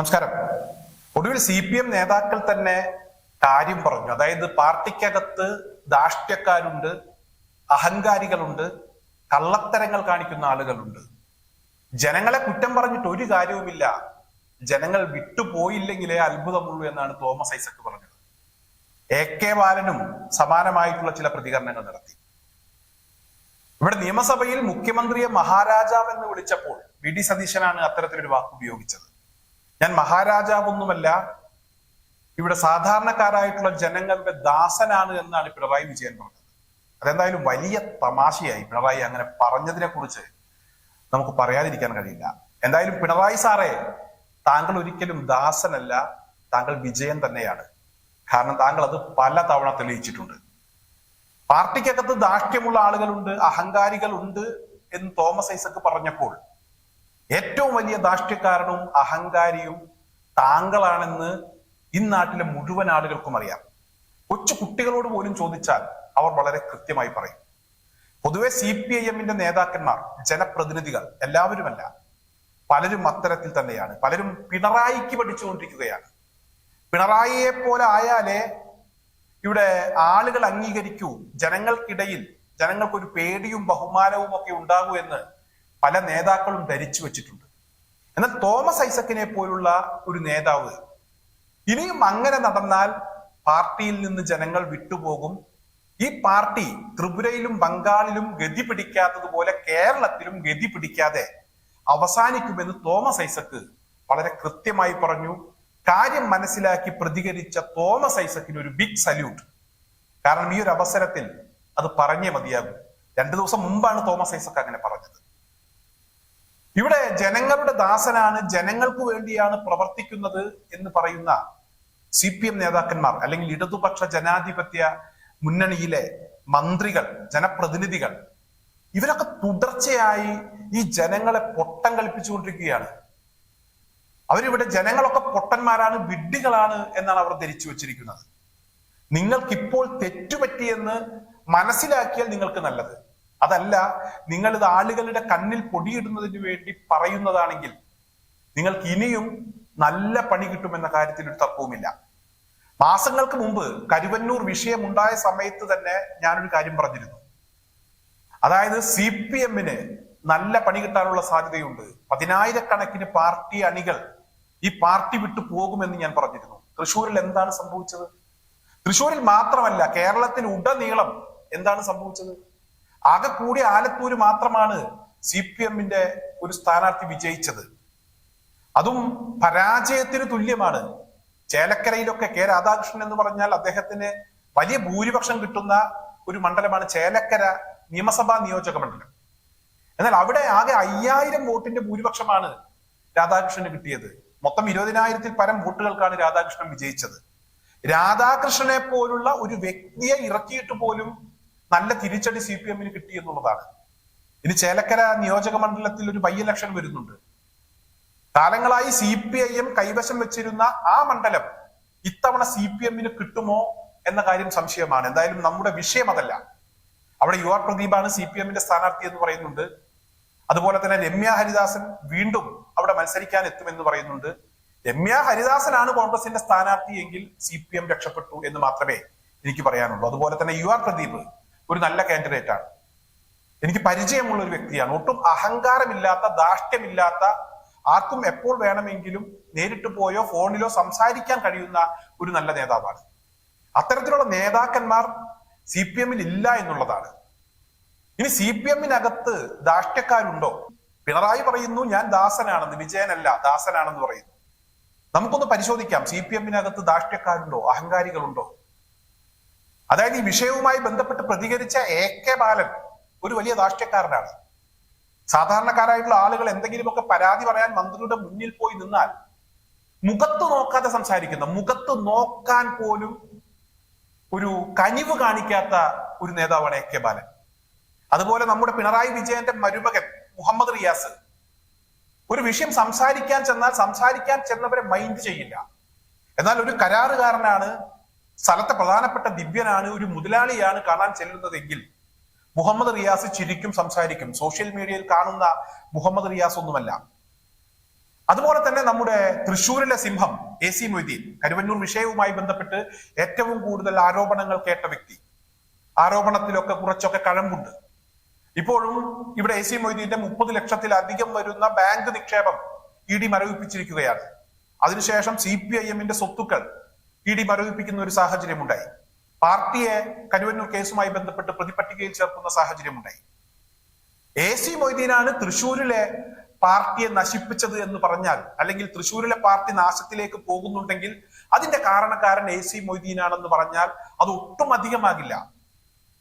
നമസ്കാരം. ഒടുവിൽ C P M നേതാക്കൾ തന്നെ കാര്യം പറഞ്ഞു. അതായത് പാർട്ടിക്കകത്ത് ധാർഷ്ട്യക്കാരുണ്ട് അഹങ്കാരികളുണ്ട് കള്ളത്തരങ്ങൾ കാണിക്കുന്ന ആളുകളുണ്ട്. ജനങ്ങളെ കുറ്റം പറഞ്ഞിട്ട് ഒരു കാര്യവുമില്ല. ജനങ്ങൾ വിട്ടുപോയില്ലെങ്കിലേ അത്ഭുതമുള്ളൂ എന്നാണ് തോമസ് ഐസക് പറഞ്ഞത്. എ കെ ബാലനും സമാനമായിട്ടുള്ള ചില പ്രതികരണങ്ങൾ നടത്തി. ഇവിടെ നിയമസഭയിൽ മുഖ്യമന്ത്രിയെ മഹാരാജാവ് എന്ന് വിളിച്ചപ്പോൾ വി ഡി സതീശനാണ് അത്തരത്തിലൊരു വാക്ക് ഉപയോഗിച്ചത്. ഞാൻ മഹാരാജാവൊന്നുമല്ല ഇവിടെ സാധാരണക്കാരായിട്ടുള്ള ജനങ്ങളുടെ ദാസനാണ് എന്നാണ് പിണറായി വിജയൻ പറഞ്ഞത്. അതെന്തായാലും വലിയ തമാശയായി പിണറായി അങ്ങനെ പറഞ്ഞതിനെ കുറിച്ച് നമുക്ക് പറയാതിരിക്കാൻ കഴിയില്ല. എന്തായാലും പിണറായി സാറേ താങ്കൾ ഒരിക്കലും ദാസനല്ല താങ്കൾ വിജയൻ തന്നെയാണ്. കാരണം താങ്കൾ അത് പല തവണ തെളിയിച്ചിട്ടുണ്ട്. പാർട്ടിക്കകത്ത് ദാഷ്ട്യമുള്ള ആളുകളുണ്ട് അഹങ്കാരികളുണ്ട് എന്ന് തോമസ് ഐസക് പറഞ്ഞപ്പോൾ ഏറ്റവും വലിയ ദാഷ്ട്യക്കാരനും അഹങ്കാരിയും താങ്കളാണെന്ന് ഇന്നാട്ടിലെ മുഴുവൻ ആളുകൾക്കും അറിയാം. കൊച്ചു കുട്ടികളോട് പോലും ചോദിച്ചാൽ അവർ വളരെ കൃത്യമായി പറയും. പൊതുവെ സി പി ഐ എമ്മിന്റെ നേതാക്കന്മാർ ജനപ്രതിനിധികൾ എല്ലാവരുമല്ല പലരും അത്തരത്തിൽ തന്നെയാണ്. പലരും പിണറായിക്ക് പഠിച്ചുകൊണ്ടിരിക്കുകയാണ്. പിണറായിയെ പോലെ ആയാലേ ഇവിടെ ആളുകൾ അംഗീകരിക്കൂ. ജനങ്ങൾക്കിടയിൽ ജനങ്ങൾക്കൊരു പേടിയും ബഹുമാനവും ഒക്കെ ഉണ്ടാകൂ എന്ന് പല നേതാക്കളും ധരിച്ചു വെച്ചിട്ടുണ്ട്. എന്നാൽ തോമസ് ഐസക്കിനെ പോലുള്ള ഒരു നേതാവ് ഇനിയും അങ്ങനെ നടന്നാൽ പാർട്ടിയിൽ നിന്ന് ജനങ്ങൾ വിട്ടുപോകും. ഈ പാർട്ടി ത്രിപുരയിലും ബംഗാളിലും ഗതി പിടിക്കാത്തതുപോലെ കേരളത്തിലും ഗതി പിടിക്കാതെ അവസാനിക്കുമെന്ന് തോമസ് ഐസക്ക് വളരെ കൃത്യമായി പറഞ്ഞു. കാര്യം മനസ്സിലാക്കി പ്രതികരിച്ച തോമസ് ഐസക്കിന് ഒരു ബിഗ് സല്യൂട്ട് കാരണം ഈ ഒരു അവസരത്തിൽ അത് പറഞ്ഞേ മതിയാകും. രണ്ടു ദിവസം മുമ്പാണ് തോമസ് ഐസക്ക് അങ്ങനെ പറഞ്ഞത്. ഇവിടെ ജനങ്ങളുടെ ദാസനാണ് ജനങ്ങൾക്ക് വേണ്ടിയാണ് പ്രവർത്തിക്കുന്നത് എന്ന് പറയുന്ന സി പി എം നേതാക്കന്മാർ അല്ലെങ്കിൽ ഇടതുപക്ഷ ജനാധിപത്യ മുന്നണിയിലെ മന്ത്രികൾ ജനപ്രതിനിധികൾ ഇവരൊക്കെ തുടർച്ചയായി ഈ ജനങ്ങളെ പൊട്ടം കളിപ്പിച്ചുകൊണ്ടിരിക്കുകയാണ് അവരിവിടെ ജനങ്ങളൊക്കെ പൊട്ടന്മാരാണ് വിഡ്ഢികളാണ് എന്നാണ് അവർ ധരിച്ചു വെച്ചിരിക്കുന്നത്. നിങ്ങൾക്കിപ്പോൾ തെറ്റുപറ്റിയെന്ന് മനസ്സിലാക്കിയാൽ നിങ്ങൾക്ക് നല്ലത്. അതല്ല നിങ്ങൾ ഇത് ആളുകളുടെ കണ്ണിൽ പൊടിയിടുന്നതിന് വേണ്ടി പറയുന്നതാണെങ്കിൽ നിങ്ങൾക്ക് ഇനിയും നല്ല പണി കിട്ടുമെന്ന കാര്യത്തിൽ ഒരു തർക്കവുമില്ല. മാസങ്ങൾക്ക് മുമ്പ് കരുവന്നൂർ വിഷയമുണ്ടായ സമയത്ത് തന്നെ ഞാനൊരു കാര്യം പറഞ്ഞിരുന്നു. അതായത് സി പി എമ്മിന് നല്ല പണി കിട്ടാനുള്ള സാധ്യതയുണ്ട്. പതിനായിരക്കണക്കിന് പാർട്ടി അണികൾ ഈ പാർട്ടി വിട്ടു പോകുമെന്ന് ഞാൻ പറഞ്ഞിരുന്നു. തൃശ്ശൂരിൽ എന്താണ് സംഭവിച്ചത്? തൃശ്ശൂരിൽ മാത്രമല്ല കേരളത്തിൽ ഉടനീളം എന്താണ് സംഭവിച്ചത്? ആകെ കൂടി ആലത്തൂര് മാത്രമാണ് സി പി എമ്മിന്റെ ഒരു സ്ഥാനാർത്ഥി വിജയിച്ചത്. അതും പരാജയത്തിന് തുല്യമാണ്. ചേലക്കരയിലൊക്കെ കെ രാധാകൃഷ്ണൻ എന്ന് പറഞ്ഞാൽ അദ്ദേഹത്തിന് വലിയ ഭൂരിപക്ഷം കിട്ടുന്ന ഒരു മണ്ഡലമാണ് ചേലക്കര നിയമസഭാ നിയോജക മണ്ഡലം. എന്നാൽ അവിടെ ആകെ അയ്യായിരം വോട്ടിന്റെ ഭൂരിപക്ഷമാണ് രാധാകൃഷ്ണന് കിട്ടിയത്. മൊത്തം ഇരുപതിനായിരത്തിൽ പരം വോട്ടുകൾക്കാണ് രാധാകൃഷ്ണൻ വിജയിച്ചത്. രാധാകൃഷ്ണനെ പോലുള്ള ഒരു വ്യക്തിയെ ഇറക്കിയിട്ട് പോലും നല്ല തിരിച്ചടി സി പി എമ്മിന് കിട്ടി എന്നുള്ളതാണ്. ഇനി ചേലക്കര നിയോജക മണ്ഡലത്തിൽ ഒരു ബൈ ഇലക്ഷൻ വരുന്നുണ്ട്. കാലങ്ങളായി സി പി ഐ എം കൈവശം വെച്ചിരുന്ന ആ മണ്ഡലം ഇത്തവണ സി പി എമ്മിന് കിട്ടുമോ എന്ന കാര്യം സംശയമാണ്. എന്തായാലും നമ്മുടെ വിഷയം അതല്ല. അവിടെ യു ആർ പ്രദീപാണ് സി പി എമ്മിന്റെ സ്ഥാനാർത്ഥി എന്ന് പറയുന്നുണ്ട്. അതുപോലെ തന്നെ രമ്യ ഹരിദാസൻ വീണ്ടും അവിടെ മത്സരിക്കാൻ എത്തുമെന്ന് പറയുന്നുണ്ട്. രമ്യ ഹരിദാസനാണ് കോൺഗ്രസിന്റെ സ്ഥാനാർത്ഥി എങ്കിൽ സി പി എം രക്ഷപ്പെട്ടു എന്ന് മാത്രമേ എനിക്ക് പറയാനുള്ളൂ. അതുപോലെ തന്നെ യു ആർ പ്രദീപ് ഒരു നല്ല കാൻഡിഡേറ്റ് ആണ്. എനിക്ക് പരിചയമുള്ള ഒരു വ്യക്തിയാണ്. ഒട്ടും അഹങ്കാരമില്ലാത്ത ദാഷ്ട്യമില്ലാത്ത ആർക്കും എപ്പോൾ വേണമെങ്കിലും നേരിട്ട് പോയോ ഫോണിലോ സംസാരിക്കാൻ കഴിയുന്ന ഒരു നല്ല നേതാവാണ്. അത്തരത്തിലുള്ള നേതാക്കന്മാർ സി പി എമ്മിൽ ഇല്ല എന്നുള്ളതാണ്. ഇനി സി പി എമ്മിനകത്ത് ദാഷ്ട്യക്കാരുണ്ടോ പിണറായി പറയുന്നു ഞാൻ ദാസനാണെന്ന് വിജയനല്ല ദാസനാണെന്ന് പറയുന്നു. നമുക്കൊന്ന് പരിശോധിക്കാം. സി പി എമ്മിനകത്ത് ദാഷ്ട്യക്കാരുണ്ടോ അഹങ്കാരികളുണ്ടോ? അതായത് ഈ വിഷയവുമായി ബന്ധപ്പെട്ട് പ്രതികരിച്ച എ കെ ബാലൻ ഒരു വലിയ ധാർഷ്ട്യക്കാരനാണ്. സാധാരണക്കാരായിട്ടുള്ള ആളുകൾ എന്തെങ്കിലുമൊക്കെ പരാതി പറയാൻ മന്ത്രിയുടെ മുന്നിൽ പോയി നിന്നാൽ മുഖത്ത് നോക്കാതെ സംസാരിക്കുന്ന മുഖത്ത് നോക്കാൻ പോലും ഒരു കനിവ് കാണിക്കാത്ത ഒരു നേതാവാണ് എ കെ ബാലൻ. അതുപോലെ നമ്മുടെ പിണറായി വിജയന്റെ മരുമകൻ മുഹമ്മദ് റിയാസ് ഒരു വിഷയം സംസാരിക്കാൻ ചെന്നാൽ സംസാരിക്കാൻ ചെന്നവരെ മൈൻഡ് ചെയ്യില്ല. എന്നാൽ ഒരു കരാറുകാരനാണ് സ്ഥലത്തെ പ്രധാനപ്പെട്ട ദിവ്യനാണ് ഒരു മുതലാളിയാണ് കാണാൻ ചെല്ലുന്നതെങ്കിൽ മുഹമ്മദ് റിയാസ് ചിരിക്കും സംസാരിക്കും. സോഷ്യൽ മീഡിയയിൽ കാണുന്ന മുഹമ്മദ് റിയാസ് ഒന്നുമല്ല. അതുപോലെ തന്നെ നമ്മുടെ തൃശ്ശൂരിലെ സിംഹം എ സി മൊയ്തീൻ കരുവന്നൂർ വിഷയവുമായി ബന്ധപ്പെട്ട് ഏറ്റവും കൂടുതൽ ആരോപണങ്ങൾ കേട്ട വ്യക്തി. ആരോപണത്തിലൊക്കെ കുറച്ചൊക്കെ കഴമ്പുണ്ട്. ഇപ്പോഴും ഇവിടെ എ സി മൊയ്തീന്റെ മുപ്പത് ലക്ഷത്തിലധികം വരുന്ന ബാങ്ക് നിക്ഷേപം ഇ ഡി മരവിപ്പിച്ചിരിക്കുകയാണ്. അതിനുശേഷം സി പി ഐ എമ്മിന്റെ സ്വത്തുക്കൾ ഇ ഡി മരവിപ്പിക്കുന്ന ഒരു സാഹചര്യമുണ്ടായി. പാർട്ടിയെ കരുവന്നൂർ കേസുമായി ബന്ധപ്പെട്ട് പ്രതിപട്ടികയിൽ ചേർക്കുന്ന സാഹചര്യമുണ്ടായി. എ സി മൊയ്തീനാണ് തൃശൂരിലെ പാർട്ടിയെ നശിപ്പിച്ചത് എന്ന് പറഞ്ഞാൽ അല്ലെങ്കിൽ തൃശൂരിലെ പാർട്ടി നാശത്തിലേക്ക് പോകുന്നുണ്ടെങ്കിൽ അതിന്റെ കാരണക്കാരൻ എ സി മൊയ്തീനാണെന്ന് പറഞ്ഞാൽ അത് ഒട്ടും അധികമാകില്ല.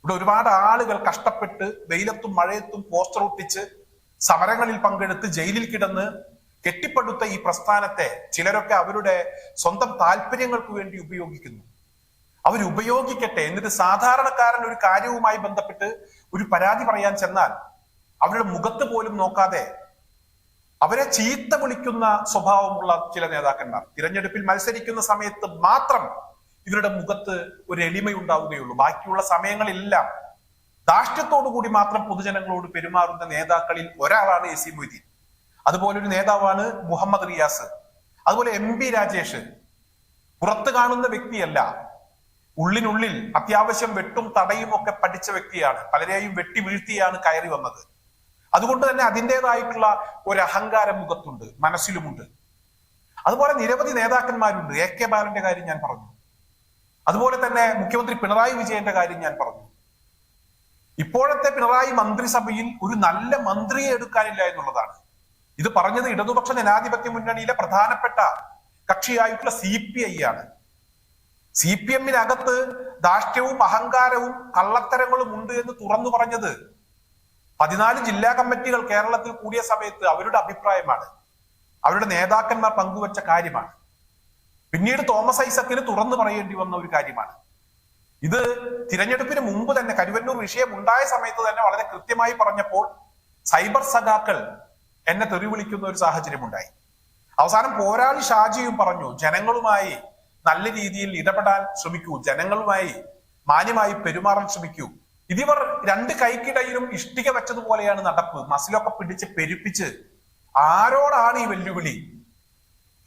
ഇവിടെ ഒരുപാട് ആളുകൾ കഷ്ടപ്പെട്ട് വെയിലത്തും മഴയത്തും പോസ്റ്റർ ഒട്ടിച്ച് സമരങ്ങളിൽ പങ്കെടുത്ത് ജയിലിൽ കിടന്ന് കെട്ടിപ്പടുത്ത ഈ പ്രസ്ഥാനത്തെ ചിലരൊക്കെ അവരുടെ സ്വന്തം താല്പര്യങ്ങൾക്ക് വേണ്ടി ഉപയോഗിക്കുന്നു. അവരുപയോഗിക്കട്ടെ എന്നിട്ട് സാധാരണക്കാരൻ ഒരു കാര്യവുമായി ബന്ധപ്പെട്ട് ഒരു പരാതി പറയാൻ ചെന്നാൽ അവരുടെ മുഖത്ത് പോലും നോക്കാതെ അവരെ ചീത്ത വിളിക്കുന്ന സ്വഭാവമുള്ള ചില നേതാക്കന്മാർ. തിരഞ്ഞെടുപ്പിൽ മത്സരിക്കുന്ന സമയത്ത് മാത്രം ഇവരുടെ മുഖത്ത് ഒരു എളിമയുണ്ടാവുകയുള്ളൂ ബാക്കിയുള്ള സമയങ്ങളിലെല്ലാം ധാർഷ്ട്യത്തോടു കൂടി മാത്രം പൊതുജനങ്ങളോട് പെരുമാറുന്ന നേതാക്കളിൽ ഒരാളാണ് എ സി മൊയ്തീൻ. അതുപോലെ ഒരു നേതാവാണ് മുഹമ്മദ് റിയാസ്. അതുപോലെ എം പി രാജേഷ്. പുറത്ത് കാണുന്ന വ്യക്തിയല്ല. ഉള്ളിനുള്ളിൽ അത്യാവശ്യം വെട്ടും തടയും ഒക്കെ പഠിച്ച വ്യക്തിയാണ്. പലരെയും വെട്ടി വീഴ്ത്തിയാണ് കയറി വന്നത്. അതുകൊണ്ട് തന്നെ അതിന്റെതായിട്ടുള്ള ഒരു അഹങ്കാരം മുഖത്തുണ്ട് മനസ്സിലുമുണ്ട്. അതുപോലെ നിരവധി നേതാക്കന്മാരുണ്ട്. എ കെ ബാലന്റെ കാര്യം ഞാൻ പറഞ്ഞു. അതുപോലെ തന്നെ മുഖ്യമന്ത്രി പിണറായി വിജയന്റെ കാര്യം ഞാൻ പറഞ്ഞു. ഇപ്പോഴത്തെ പിണറായി മന്ത്രിസഭയിൽ ഒരു നല്ല മന്ത്രിയെ എടുക്കാനില്ല എന്നുള്ളതാണ്. ഇത് പറഞ്ഞത് ഇടതുപക്ഷ ജനാധിപത്യ മുന്നണിയിലെ പ്രധാനപ്പെട്ട കക്ഷിയായിട്ടുള്ള സി പി ഐ ആണ്. സി പി എമ്മിനകത്ത് ധാഷ്ട്യവും അഹങ്കാരവും കള്ളത്തരങ്ങളും ഉണ്ട് എന്ന് തുറന്നു പറഞ്ഞത് പതിനാല് ജില്ലാ കമ്മിറ്റികൾ കേരളത്തിൽ കൂടിയ സമയത്ത് അവരുടെ അഭിപ്രായമാണ്. അവരുടെ നേതാക്കന്മാർ പങ്കുവച്ച കാര്യമാണ്. പിന്നീട് തോമസ് ഐസക്കിന് തുറന്നു പറയേണ്ടി വന്ന ഒരു കാര്യമാണ്. ഇത് തിരഞ്ഞെടുപ്പിന് മുമ്പ് തന്നെ കരുവന്നൂർ വിഷയം ഉണ്ടായ സമയത്ത് തന്നെ വളരെ കൃത്യമായി പറഞ്ഞപ്പോൾ സൈബർ സഖാക്കൾ എന്നെ തെറി വിളിക്കുന്ന ഒരു സാഹചര്യം ഉണ്ടായി അവസാനം പോരാളി ഷാജിയും പറഞ്ഞു ജനങ്ങളുമായി നല്ല രീതിയിൽ ഇടപെടാൻ ശ്രമിക്കൂ ജനങ്ങളുമായി മാന്യമായി പെരുമാറാൻ ശ്രമിക്കൂ. ഇതിവർ രണ്ട് കൈക്കിടയിലും ഇഷ്ടിക വെച്ചതുപോലെയാണ് നടപ്പ്. മസിലൊക്കെ പിടിച്ച് പെരുപ്പിച്ച് ആരോടാണ് ഈ വെല്ലുവിളി?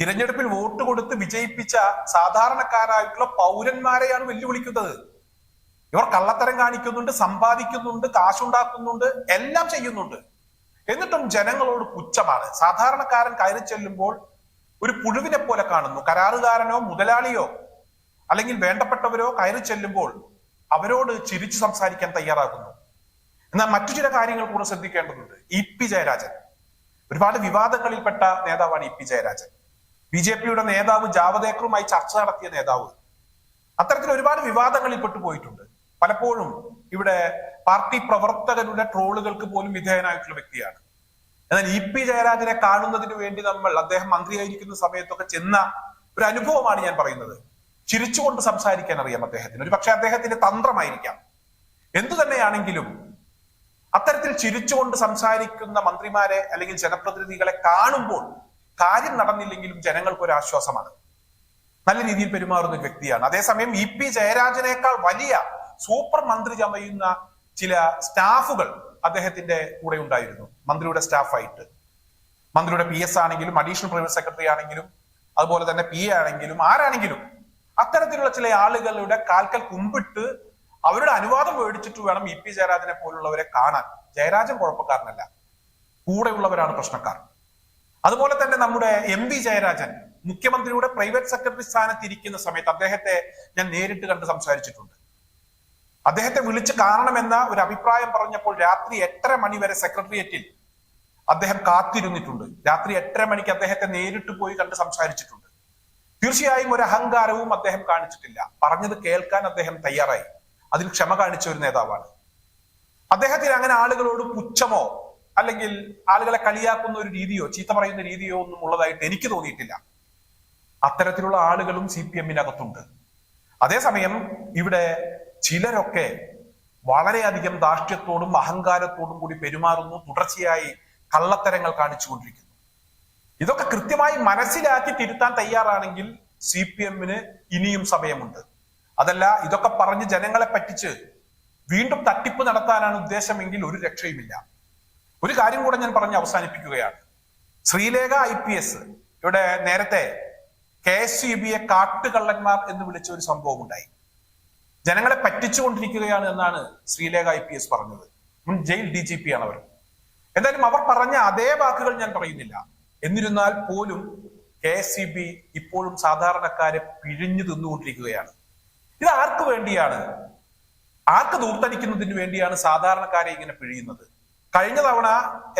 തിരഞ്ഞെടുപ്പിൽ വോട്ട് കൊടുത്ത് വിജയിപ്പിച്ച സാധാരണക്കാരായിട്ടുള്ള പൗരന്മാരെയാണ് വെല്ലുവിളിക്കുന്നത്. ഇവർ കള്ളത്തരം കാണിക്കുന്നുണ്ട് സമ്പാദിക്കുന്നുണ്ട് കാശുണ്ടാക്കുന്നുണ്ട് എല്ലാം ചെയ്യുന്നുണ്ട്. എന്നിട്ടും ജനങ്ങളോട് പുച്ഛമാണ്. സാധാരണക്കാരൻ കയറി ചെല്ലുമ്പോൾ ഒരു പുഴുവിനെ പോലെ കാണുന്നു. കരാറുകാരനോ മുതലാളിയോ അല്ലെങ്കിൽ വേണ്ടപ്പെട്ടവരോ കയറി ചെല്ലുമ്പോൾ അവരോട് ചിരിച്ചു സംസാരിക്കാൻ തയ്യാറാകുന്നു. എന്നാൽ മറ്റു ചില കാര്യങ്ങൾ കൂടെ ശ്രദ്ധിക്കേണ്ടതുണ്ട്. E P Jayarajan. ഒരുപാട് വിവാദങ്ങളിൽപ്പെട്ട നേതാവാണ് E P Jayarajan. B J പിയുടെ നേതാവ് ജാവദേക്കറുമായി ചർച്ച നടത്തിയ നേതാവ്. അത്തരത്തിൽ ഒരുപാട് വിവാദങ്ങളിൽ പെട്ടുപോയിട്ടുണ്ട് പലപ്പോഴും ഇവിടെ പാർട്ടി പ്രവർത്തകരുടെ ട്രോളുകൾക്ക് പോലും വിധേയനായിട്ടുള്ള വ്യക്തിയാണ്. എന്നാൽ ഇ പി ജയരാജനെ കാണുന്നതിന് വേണ്ടി നമ്മൾ അദ്ദേഹം മന്ത്രിയായിരിക്കുന്ന സമയത്തൊക്കെ ചെന്ന ഒരു അനുഭവമാണ് ഞാൻ പറയുന്നത്. ചിരിച്ചുകൊണ്ട് സംസാരിക്കാൻ അറിയാം അദ്ദേഹത്തിന്. ഒരു പക്ഷെ അദ്ദേഹത്തിന്റെ തന്ത്രമായിരിക്കാം. എന്തു തന്നെയാണെങ്കിലും അത്തരത്തിൽ ചിരിച്ചുകൊണ്ട് സംസാരിക്കുന്ന മന്ത്രിമാരെ അല്ലെങ്കിൽ ജനപ്രതിനിധികളെ കാണുമ്പോൾ കാര്യം നടന്നില്ലെങ്കിലും ജനങ്ങൾക്ക് ഒരു ആശ്വാസമാണ്. നല്ല രീതിയിൽ പെരുമാറുന്ന ഒരു വ്യക്തിയാണ്. അതേസമയം ഇ പി ജയരാജനേക്കാൾ വലിയ സൂപ്പർ മന്ത്രി ചമയുന്ന ചില സ്റ്റാഫുകൾ അദ്ദേഹത്തിന്റെ കൂടെ ഉണ്ടായിരുന്നു. മന്ത്രിയുടെ സ്റ്റാഫായിട്ട്. മന്ത്രിയുടെ പി എസ് ആണെങ്കിലും അഡീഷണൽ പ്രൈവറ്റ് സെക്രട്ടറി ആണെങ്കിലും അതുപോലെ തന്നെ പി എ ആണെങ്കിലും ആരാണെങ്കിലും അത്തരത്തിലുള്ള ചില ആളുകളുടെ കാൽക്കൽ കുമ്പിട്ട് അവരുടെ അനുവാദം മേടിച്ചിട്ട് വേണം ഇ പി ജയരാജനെ പോലുള്ളവരെ കാണാൻ. ജയരാജൻ കുഴപ്പക്കാരനല്ല. കൂടെയുള്ളവരാണ് പ്രശ്നക്കാർ. അതുപോലെ തന്നെ നമ്മുടെ എം വി ജയരാജൻ മുഖ്യമന്ത്രിയുടെ പ്രൈവറ്റ് സെക്രട്ടറി സ്ഥാനത്ത് ഇരിക്കുന്ന സമയത്ത് അദ്ദേഹത്തെ ഞാൻ നേരിട്ട് കണ്ട് സംസാരിച്ചിട്ടുണ്ട്. അദ്ദേഹത്തെ വിളിച്ച് കാണണമെന്ന ഒരു അഭിപ്രായം പറഞ്ഞപ്പോൾ രാത്രി എട്ടര മണി വരെ സെക്രട്ടേറിയറ്റിൽ അദ്ദേഹം കാത്തിരുന്നിട്ടുണ്ട്. രാത്രി എട്ടര മണിക്ക് അദ്ദേഹത്തെ നേരിട്ട് പോയി കണ്ട് സംസാരിച്ചിട്ടുണ്ട്. തീർച്ചയായും ഒരു അഹങ്കാരവും അദ്ദേഹം കാണിച്ചിട്ടില്ല. പറഞ്ഞത് കേൾക്കാൻ അദ്ദേഹം തയ്യാറായി. അതിൽ ക്ഷമ കാണിച്ച ഒരു നേതാവാണ്. അദ്ദേഹത്തിന് അങ്ങനെ ആളുകളോട് പുച്ഛമോ അല്ലെങ്കിൽ ആളുകളെ കളിയാക്കുന്ന ഒരു രീതിയോ ചീത്ത പറയുന്ന രീതിയോ ഒന്നും ഉള്ളതായിട്ട് എനിക്ക് തോന്നിയിട്ടില്ല. അത്തരത്തിലുള്ള ആളുകളും സി പി എമ്മിനകത്തുണ്ട്. അതേസമയം ഇവിടെ ചിലരൊക്കെ വളരെയധികം ധാർഷ്ട്യത്തോടും അഹങ്കാരത്തോടും കൂടി പെരുമാറുന്നു തുടർച്ചയായി കള്ളത്തരങ്ങൾ കാണിച്ചുകൊണ്ടിരിക്കുന്നു. ഇതൊക്കെ കൃത്യമായി മനസ്സിലാക്കി തിരുത്താൻ തയ്യാറാണെങ്കിൽ സി പി എമ്മിന് ഇനിയും സമയമുണ്ട്. അതല്ല ഇതൊക്കെ പറഞ്ഞ് ജനങ്ങളെ പറ്റിച്ച് വീണ്ടും തട്ടിപ്പ് നടത്താനാണ് ഉദ്ദേശമെങ്കിൽ ഒരു രക്ഷയുമില്ല. ഒരു കാര്യം കൂടെ ഞാൻ പറഞ്ഞ് അവസാനിപ്പിക്കുകയാണ്. ശ്രീലേഖ ഐ പി എസ് ഇവിടെ നേരത്തെ കെ എസ് യു ബിയെ കാട്ടുകള്ളന്മാർ എന്ന് വിളിച്ച ഒരു സംഭവം ഉണ്ടായി ജനങ്ങളെ പറ്റിച്ചുകൊണ്ടിരിക്കുകയാണ് എന്നാണ് ശ്രീലേഖ ഐ പി എസ് പറഞ്ഞത്. മുൻ ജയിൽ ഡി ജി പി ആണ് അവർ എന്തായാലും അവർ പറഞ്ഞ അതേ വാക്കുകൾ ഞാൻ പറയുന്നില്ല. എന്നിരുന്നാൽ പോലും കെ സി ബി ഇപ്പോഴും സാധാരണക്കാരെ പിഴിഞ്ഞു തിന്നുകൊണ്ടിരിക്കുകയാണ്. ഇത് ആർക്ക് വേണ്ടിയാണ്? ആർക്ക് ദൂർത്തടിക്കുന്നതിന് വേണ്ടിയാണ് സാധാരണക്കാരെ ഇങ്ങനെ പിഴിയുന്നത്? കഴിഞ്ഞ തവണ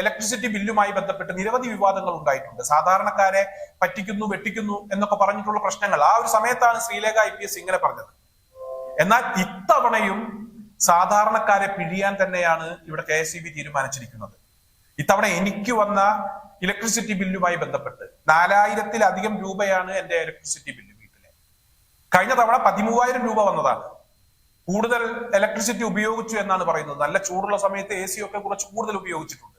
ഇലക്ട്രിസിറ്റി ബില്ലുമായി ബന്ധപ്പെട്ട് നിരവധി വിവാദങ്ങൾ ഉണ്ടായിട്ടുണ്ട്. സാധാരണക്കാരെ പറ്റിക്കുന്നു വെട്ടിക്കുന്നു എന്നൊക്കെ പറഞ്ഞിട്ടുള്ള പ്രശ്നങ്ങൾ ആ ഒരു സമയത്താണ് ശ്രീലേഖ ഐ ഇങ്ങനെ പറഞ്ഞത്. എന്നാൽ ഇത്തവണയും സാധാരണക്കാരെ പിഴിയാൻ തന്നെയാണ് ഇവിടെ കെ എസ് ഇ ബി തീരുമാനിച്ചിരിക്കുന്നത്. ഇത്തവണ എനിക്ക് വന്ന ഇലക്ട്രിസിറ്റി ബില്ലുമായി ബന്ധപ്പെട്ട് നാലായിരത്തിലധികം രൂപയാണ് എന്റെ ഇലക്ട്രിസിറ്റി ബില്ല് വീട്ടിലെ. കഴിഞ്ഞ തവണ പതിമൂവായിരം രൂപ വന്നതാണ്. കൂടുതൽ ഇലക്ട്രിസിറ്റി ഉപയോഗിച്ചു എന്നാണ് പറയുന്നത്. നല്ല ചൂടുള്ള സമയത്ത് എ സി ഒക്കെ കുറച്ച് കൂടുതൽ ഉപയോഗിച്ചിട്ടുണ്ട്.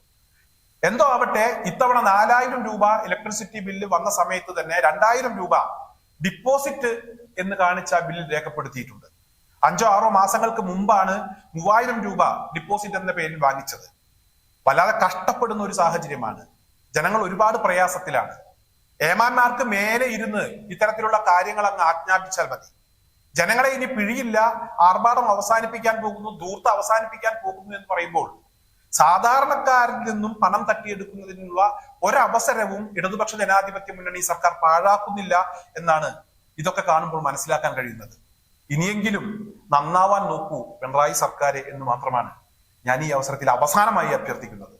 എന്തോ ആവട്ടെ ഇത്തവണ നാലായിരം രൂപ ഇലക്ട്രിസിറ്റി ബില്ല് വന്ന സമയത്ത് തന്നെ രണ്ടായിരം രൂപ ഡിപ്പോസിറ്റ് എന്ന് കാണിച്ച ബില്ലിൽ രേഖപ്പെടുത്തിയിട്ടുണ്ട്. അഞ്ചോ ആറോ മാസങ്ങൾക്ക് മുമ്പാണ് മൂവായിരം രൂപ ഡിപ്പോസിറ്റ് എന്ന പേരിൽ വാങ്ങിച്ചത്. വല്ലാതെ കഷ്ടപ്പെടുന്ന ഒരു സാഹചര്യമാണ്. ജനങ്ങൾ ഒരുപാട് പ്രയാസത്തിലാണ്. ഏമാന്മാർക്ക് മേലെ ഇരുന്ന് ഇത്തരത്തിലുള്ള കാര്യങ്ങൾ അങ്ങ് ആജ്ഞാപിച്ചാൽ മതി. ജനങ്ങളെ ഇനി പിഴിയില്ല ആർഭാടം അവസാനിപ്പിക്കാൻ പോകുന്നു ദൂർത്ത് അവസാനിപ്പിക്കാൻ പോകുന്നു എന്ന് പറയുമ്പോൾ സാധാരണക്കാരിൽ നിന്നും പണം തട്ടിയെടുക്കുന്നതിനുള്ള ഒരവസരവും ഇടതുപക്ഷ ജനാധിപത്യ മുന്നണി സർക്കാർ പാഴാക്കുന്നില്ല എന്നാണ് ഇതൊക്കെ കാണുമ്പോൾ മനസ്സിലാക്കാൻ കഴിയുന്നത്. ഇനിയെങ്കിലും നന്നാവാൻ നോക്കൂ പിണറായി സർക്കാർ എന്ന് മാത്രമാണ് ഞാൻ ഈ അവസരത്തിൽ അവസാനമായി അഭ്യർത്ഥിക്കുന്നത്.